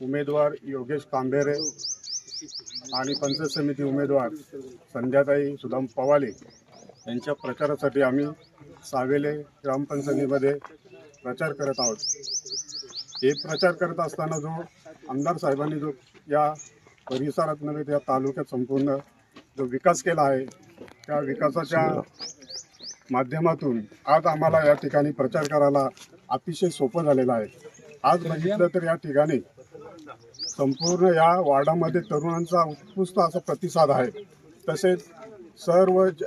उमेदवार योगेश कांबेरे आणि पंचायत समिती उमेदवार संध्याताई सुदाम पवाले यांच्या प्रचारासाठी आम्ही सावेले ग्रामपंचायतीमध्ये प्रचार करत आहोत. हे प्रचार करत असताना जो आमदार साहेबांनी जो या परिसरात नव्हे त्या तालुक्यात संपूर्ण जो विकास केला आहे त्या विकासाच्या माध्यमातून आज आम्हाला या ठिकाणी प्रचार करायला अतिशय सोपं झालेलं आहे. आज बघितलं तर या ठिकाणी संपूर्ण या वार्डामध्ये तरुणांचा उत्कृष्ट असा प्रतिसाद आहे. तसेच सर्व ज-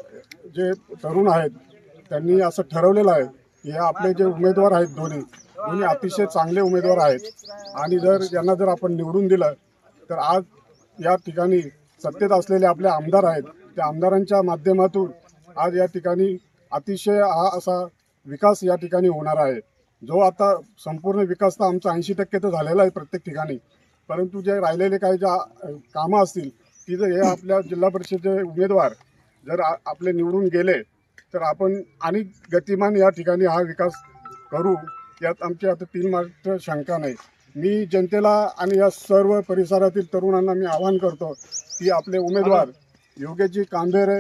जे तरुण आहेत त्यांनी असं ठरवलेलं आहे की हे आपले जे उमेदवार आहेत दोन्ही दोन्ही अतिशय चांगले उमेदवार आहेत. आणि जर यांना जर आपण निवडून दिलं तर आज या ठिकाणी सत्तेत असलेले आपले आमदार आहेत त्या आमदारांच्या माध्यमातून आज या ठिकाणी अतिशय हा असा विकास या ठिकाणी होणार आहे. जो आता संपूर्ण विकास तर आमचा ऐंशी टक्के तर झालेला आहे प्रत्येक ठिकाणी परंतु जे राहिलेले काही ज्या कामं असतील ती जर हे आपल्या जिल्हा परिषदेचे उमेदवार जर आपले निवडून गेले तर आपण आणि गतिमान या ठिकाणी हा विकास करू यात आमची आता तीन मात्र शंका नाही. मी जनतेला आणि या सर्व परिसरातील तरुणांना मी आवाहन करतो की आपले उमेदवार योगेशजी कांबेरे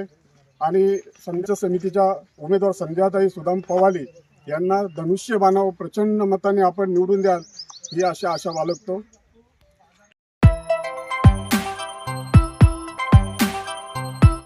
आणि संघ समितीच्या उमेदवार संध्याताई सुदाम पवाली यांना धनुष्य बाणावर प्रचंड मताने आपण निवडून द्याल ही अशा आशा बाळगतो.